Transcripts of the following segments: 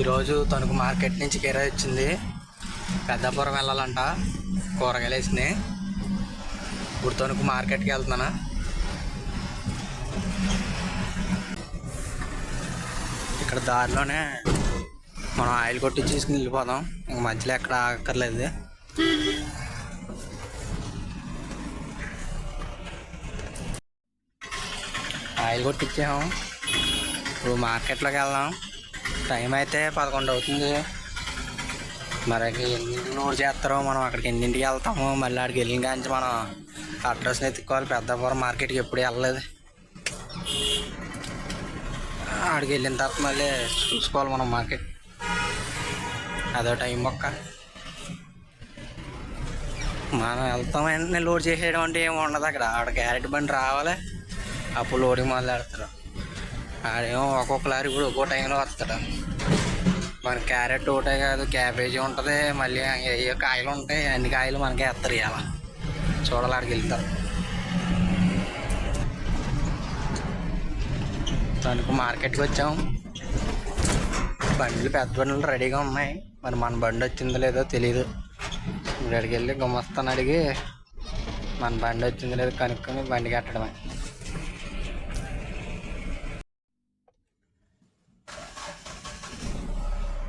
ఈరోజు తణుకు మార్కెట్ నుంచి కిరా వచ్చింది. పెద్దాపురం వెళ్ళాలంట. కూరగాయలు వేసినాయి. ఇప్పుడు తణుకు మార్కెట్కి వెళ్తున్నాను? ఇక్కడ దారిలోనే మనం ఆయిల్ కొట్టి తీసుకుని వెళ్ళిపోదాం. ఇంక మధ్యలో ఎక్కడ ఆగక్కర్లేదు. ఆయిల్ కొట్టించాము ఇప్పుడు మార్కెట్లోకి వెళ్దాం. టైం అయితే పదకొండు అవుతుంది. మరి ఎన్నింటికి లోడ్ చేస్తారో మనం అక్కడికి ఎన్నింటికి వెళ్తాము మళ్ళీ అక్కడికి వెళ్ళిన కానీ మనం అడ్రస్ని ఎత్తుకోవాలి. పెద్దపురం మార్కెట్కి ఎప్పుడు వెళ్ళలేదు. అక్కడికి వెళ్ళిన తర్వాత మళ్ళీ చూసుకోవాలి మనం మార్కెట్. అదో టైం ఒక్క. మనం వెళ్తాం వెంటనే లోడ్ చేసేయడం అంటే ఏమి ఉండదు అక్కడ. ఆడ క్యారెట్ బండి రావాలి. అప్పుడు లోడింగ్ మొదలు పెడతారు ఆడేమో ఒక్కొక్క లారీ కూడా ఒక్కో టైంలో వస్తాడు. మన క్యారెట్ ఒకటే కాదు క్యాబేజీ ఉంటుంది మళ్ళీ ఏ కాయలు ఉంటాయి అన్ని కాయలు మనకే వేస్తారు ఇవాళ. చూడాలి వెళ్తారు. తణుకు మార్కెట్కి వచ్చాం. బండ్లు పెద్ద బండ్లు రెడీగా ఉన్నాయి. మరి మన బండి వచ్చిందో లేదో తెలియదు ఇక్కడికి వెళ్ళి గుమ్మస్తాను అడిగి మన బండి వచ్చిందో లేదో కనుక్కొని బండి కట్టడమే.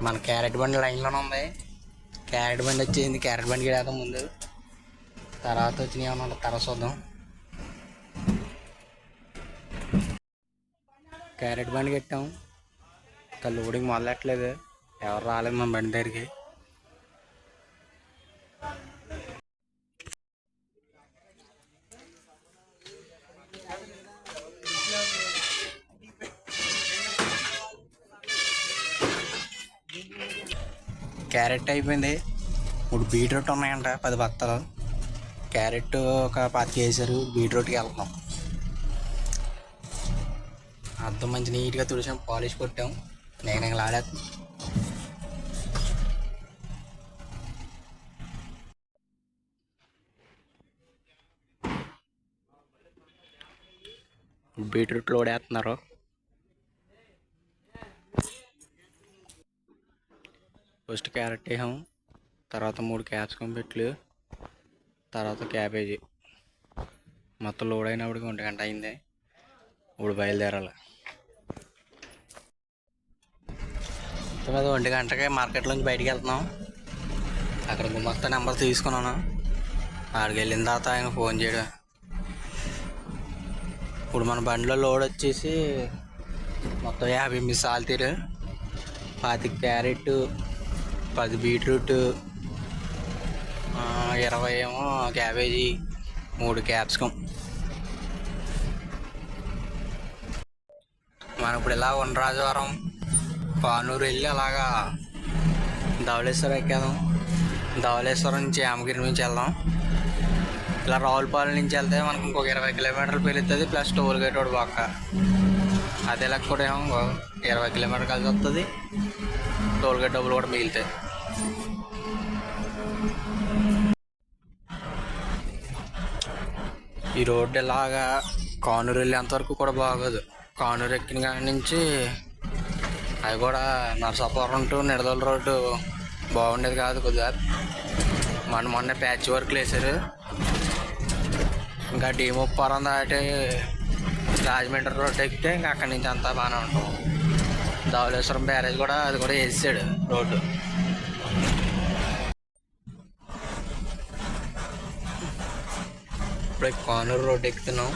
మన క్యారెట్ బండి లైన్లోనే ఉంది. క్యారెట్ బండి వచ్చింది క్యారెట్ బండి వేద్దాం ముందు. తర్వాత వచ్చినాయి ఏమన్నా తర్వాత చూద్దాం. క్యారెట్ బండి కట్టాం. ఇంకా లోడింగ్ మొదలెట్టలేదు. ఎవరు రాలేదు మన బండి దగ్గరికి. క్యారెట్ అయిపోయింది. ఇప్పుడు బీట్రూట్ ఉన్నాయంట పది బత్తలు. క్యారెట్ ఒక పాతిక వేసారు బీట్రూట్కి వెళ్తున్నాం. అర్థం మంచి నీట్గా తుడిచాం పాలిష్ కొట్టాం. నేను ఇంకా ఆడేస్తాను బీట్రూట్ లోడ్ వేస్తున్నారు. ఫస్ట్ క్యారెట్ వేసాం తర్వాత మూడు క్యాప్సికమ్ పెట్లు తర్వాత క్యాబేజీ. మొత్తం లోడ్ అయినప్పటికి ఒంటి గంట అయింది. ఇప్పుడు బయలుదేరాలి. మొత్తం మీద ఒంటి గంటకే మార్కెట్లోంచి బయటికి వెళ్తున్నాం. అక్కడ గుమస్తా నెంబర్ తీసుకున్నాను. ఆడికి వెళ్ళిన తర్వాత ఆయన ఫోన్ చేయడం. ఇప్పుడు మన బండిలో లోడ్ వచ్చేసి మొత్తం యాభై ఎనిమిది సాల్తీరు పాతి క్యారెట్ పది బీట్రూట్ ఇరవై ఏమో క్యాబేజీ మూడు క్యాప్సికమ్ మనం ఇప్పుడు ఇలా వనరాజవరం పానూరు వెళ్ళి అలాగా ధవళేశ్వరం ఎక్కేదాం ధవళేశ్వరం నుంచి యామగిరి నుంచి వెళ్దాం. ఇలా రావులపాలెం నుంచి వెళ్తే మనకు ఇంకొక ఇరవై కిలోమీటర్లు పెరుగుతుంది ప్లస్ టోల్ గేట్ ఒకటి పక్క. అదే లెక్క కూడా ఏమో ఇరవై కిలోమీటర్ కలిసి వస్తుంది. టోల్గేట్ డబ్బులు కూడా మిగులుతాయి ఈ రోడ్డు ఇలాగా కానూరు వెళ్ళేంతవరకు కూడా బాగోదు. కానూరు ఎక్కిన కాడి నుంచి అవి కూడా నరసాపురం టు నిడదల రోడ్డు బాగుండేది కాదు కొద్దిగా. మన మొన్న ప్యాచ్ వర్క్లు వేశారు. ఇంకా డీముప్పారం దాటి రాజమండ్రి రోడ్డు ఎక్కితే ఇంకా అక్కడి నుంచి అంతా బాగానే ఉంటాం. ధవళేశ్వరం బ్యారేజ్ కూడా అది కూడా వేసాడు. రోడ్డు. ఇప్పుడే కానూరు రోడ్డు ఎక్కుతున్నాం.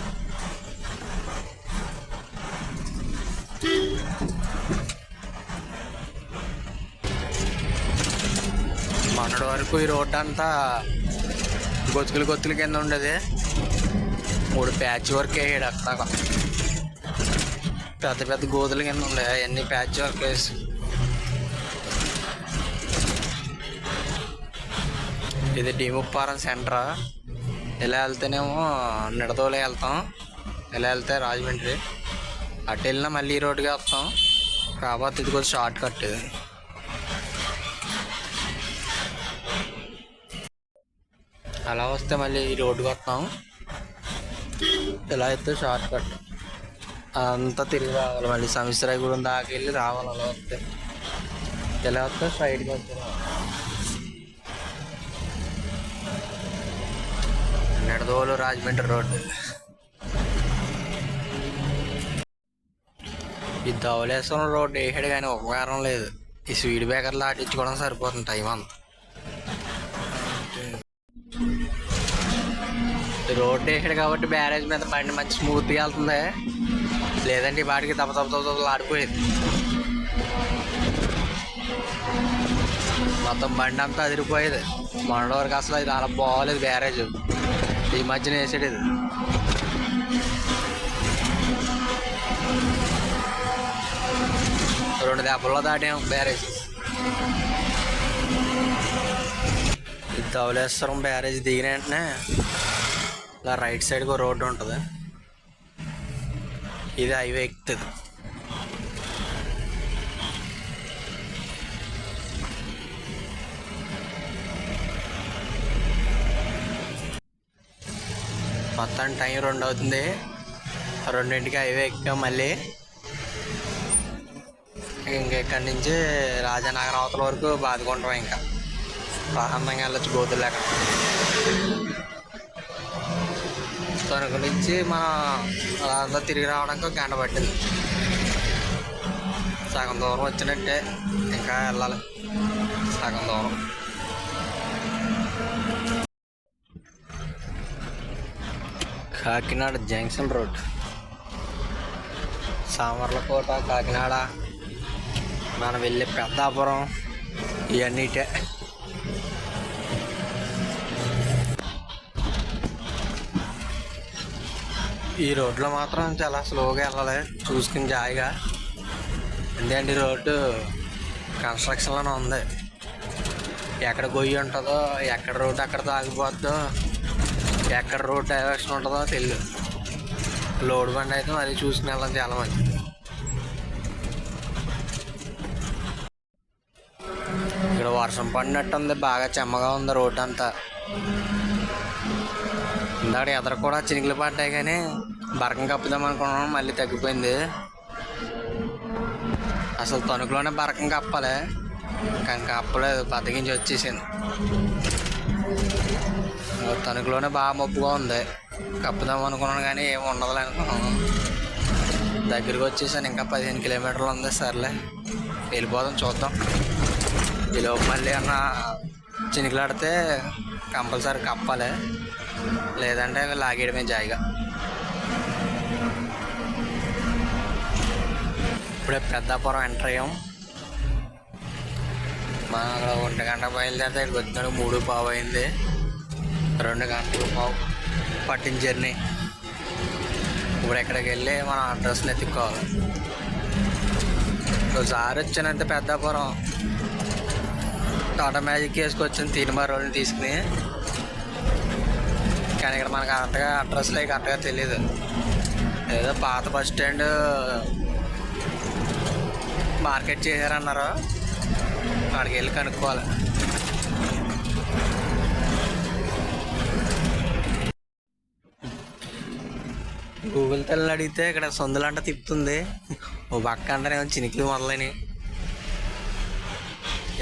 మొన్నటి వరకు ఈ రోడ్డు అంతా గొత్తులు గొత్తుల కింద ఉండేది. మూడు ప్యాచ్ వర్క్ వేయడు అక్కడ పెద్ద పెద్ద గోతుల కింద ఉండే అవన్నీ ప్యాచ్ వర్క్ వేసి ఇది డీముప్పారం సెంటరా ఇలా వెళ్తేనేమో నిడదోలే వెళ్తాం. ఇలా వెళ్తే రాజమండ్రి. అటు వెళ్ళినా మళ్ళీ ఈ రోడ్డుకి వస్తాం. కాబట్టి ఇది కొంచెం షార్ట్ కట్ అలా వస్తే మళ్ళీ ఈ రోడ్డుకి వస్తాం. ఇలా అయితే షార్ట్ కట్ అంతా తిరిగి రావాలి. మళ్ళీ సమిశ్రాయగూడెం దాకా వెళ్ళి రావాలి అలా వస్తే ఇలా వస్తే స్ట్రైట్గా వచ్చి నిడదోలు రాజమండ్రి రోడ్డు. ఈ ధవలేశ్వరం రోడ్డు వేసాడు కానీ ఉపకారం లేదు. ఈ స్పీడ్ బ్రేకర్లు ఆటించుకోవడం సరిపోతుంది టైం అంతా. రోడ్డు వేసాడు కాబట్టి బ్యారేజ్ మీద బండి మంచి స్మూత్గా వెళ్తుంది. లేదంటే వాటికి తప్ప తప్ప తప్ప ఆడిపోయేది మొత్తం బండి అంతా అదిరిపోయేది. మొన్నటి వరకు అసలు ఇది అలా బాగోలేదు బ్యారేజ్ ఈ మధ్యన వేసాడు ఇది రెండు దెబ్బల్లో దాటాం బ్యారేజ్ ఈ బ్యారేజ్ దిగిన వెంటనే ఇలా రైట్ సైడ్కి ఒక రోడ్డు ఉంటుంది. ఇది హైవే ఎక్కుతుంది. మొత్తం టైం రెండు అవుతుంది. రెండింటికి హైవే ఎక్కాం మళ్ళీ. ఇంక ఇక్కడి నుంచి రాజానగరం అవతల వరకు బాదుకుంటాం ఇంకా. ప్రశాంతంగా వెళ్ళొచ్చు గోతులు లేక. తణుకు నుంచి మనం అలా అంతా తిరిగి రావడానికి ఒక గంట పట్టింది. సగం దూరం వచ్చినట్టే ఇంకా వెళ్ళాలి. సగం దూరం. Kakinada junction road. Samarlakota Kakinada. మనం వెళ్ళే పెద్దాపురం ఇవన్నీటే. ఈ రోడ్లో మాత్రం చాలా స్లోగా వెళ్ళాలి చూసుకుని జాయిగా. ఎందుకంటే ఈ రోడ్డు కన్స్ట్రక్షన్లోనే ఉంది. ఎక్కడ గొయ్యి ఉంటుందో ఎక్కడ రోడ్డు అక్కడ తాగిపోద్దో ఎక్కడ రోడ్ డైవర్షన్ ఉంటుందో తెలియదు లోడ్ బండి అయితే మరీ చూసుకుని వెళ్ళడం చాలా మంచిది. ఇక్కడ వర్షం పడినట్టు ఉంది బాగా చెమ్మగా ఉంది రోడ్ అంతా. ఇందాక ఎదర కూడా చినుకులు పడ్డాయి కానీ బరకం కప్పుదాం అనుకున్నాం మళ్ళీ తగ్గిపోయింది. అసలు తణుకులోనే బరకం కప్పాలి. కానీ కప్పలేదు బద్దగించి వచ్చేసింది తణుకులోనే బాగా మబ్బుగా ఉంది. కప్పుదాం అనుకున్నాను కానీ ఏమి ఉండదులే అనుకున్నాను దగ్గరికి వచ్చేసాను ఇంకా పదిహేను కిలోమీటర్లు ఉంది సర్లే. వెళ్ళిపోదాం చూద్దాం. ఈలోపు మళ్ళీ అన్న చినికిలాడితే కంపల్సరీ కప్పాలి. లేదంటే లాగేయడమే జాయిగా. ఇప్పుడే పెద్దాపురం ఎంటర్ అయ్యాం. మనం అక్కడ ఒంటి గంట బయలుదేరితే ఇక్కడికి వచ్చినాడు మూడు పావు అయింది. రెండు గంటలు పావు పట్టిన జర్నీ. ఇప్పుడు ఎక్కడికి వెళ్ళి మనం అడ్రస్ని ఎత్తుక్కోవాలి. ఒకసారి వచ్చినంత పెద్దాపురం. టాటా మ్యాజిక్ వేసుకొచ్చిన తిరుమల రోడ్ని తీసుకుని కానీ ఇక్కడ మనకు కరెక్ట్గా అడ్రస్లో కరెక్ట్గా తెలియదు ఏదో పాత బస్ స్టాండ్ మార్కెట్ చేశారన్నారు. అక్కడికి వెళ్ళి కనుక్కోవాలి. గూగుల్ తల్లిని అడిగితే ఇక్కడ సందులంట తిప్పుతుంది. ఓ పక్క అంటే చినికిలు మొదలని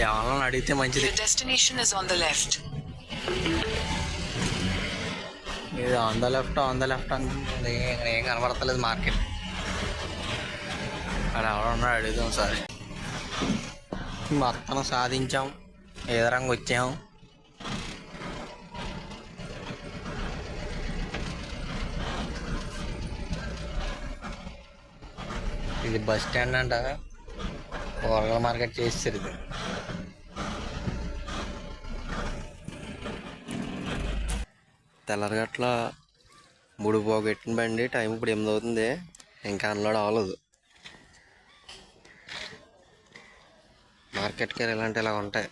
ఎవరన్నా అడిగితే మంచిది. Destination is on the left ఇది on the left on the left అంటుంది ఇక్కడ ఏం కనబడతలేదు మార్కెట్ అక్కడ ఎవరన్నా అడుగుదాం సార్ మొత్తం సాధించాం. ఏదో రంగు వచ్చాం. ఇది బస్ స్టాండ్ అంట. కూరగాయల మార్కెట్ చేస్తారు ఇది. తెల్లరగట్ల మూడు పోగొట్టిన బండి టైం ఇప్పుడు ఎనిమిది అవుతుంది. ఇంకా అన్లోడ్ అవ్వలేదు. మార్కెట్కి ఇలాంటి ఇలా ఉంటాయి.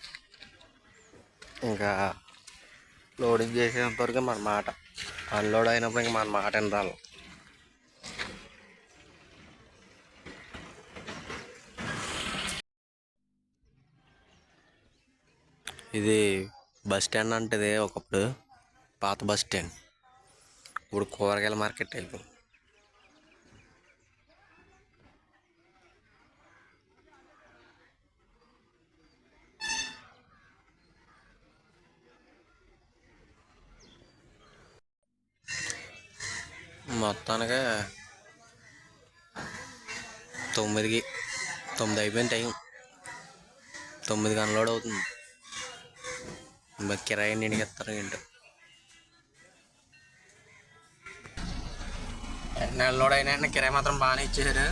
ఇంకా లోడింగ్ చేసేంత వరకు మన మాట. అన్లోడ్ అయినప్పుడు ఇంకా మన మాట వినాలి ఇది బస్ స్టాండ్ అంటే ఒకప్పుడు. పాత బస్ స్టాండ్. ఇప్పుడు కూరగాయల మార్కెట్ అయిపోయింది. మొత్తానికి తొమ్మిదికి తొమ్మిది అయిపోయిన టైం. తొమ్మిది కన్లోడ్ అవుతుంది. కిరాయి ఇంటికి ఇస్తారు ఏంటో. వెంటనే అన్లోడ్ అయినా కిరాయి మాత్రం బాగానే ఇచ్చేసారు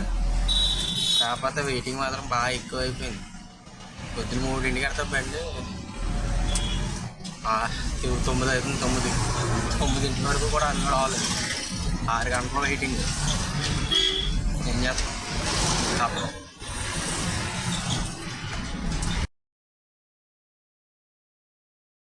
కాకపోతే వెయిటింగ్ మాత్రం బాగా ఎక్కువ అయిపోయింది పొద్దున్న మూడింటికి వెళ్తా బండి ఇప్పుడు తొమ్మిది అవుతుంది తొమ్మిది. తొమ్మిదింటి వరకు కూడా అన్నీ రావాలి ఆరు గంటల వెయిటింగ్ ఏం చేస్తాం? తప్పదు.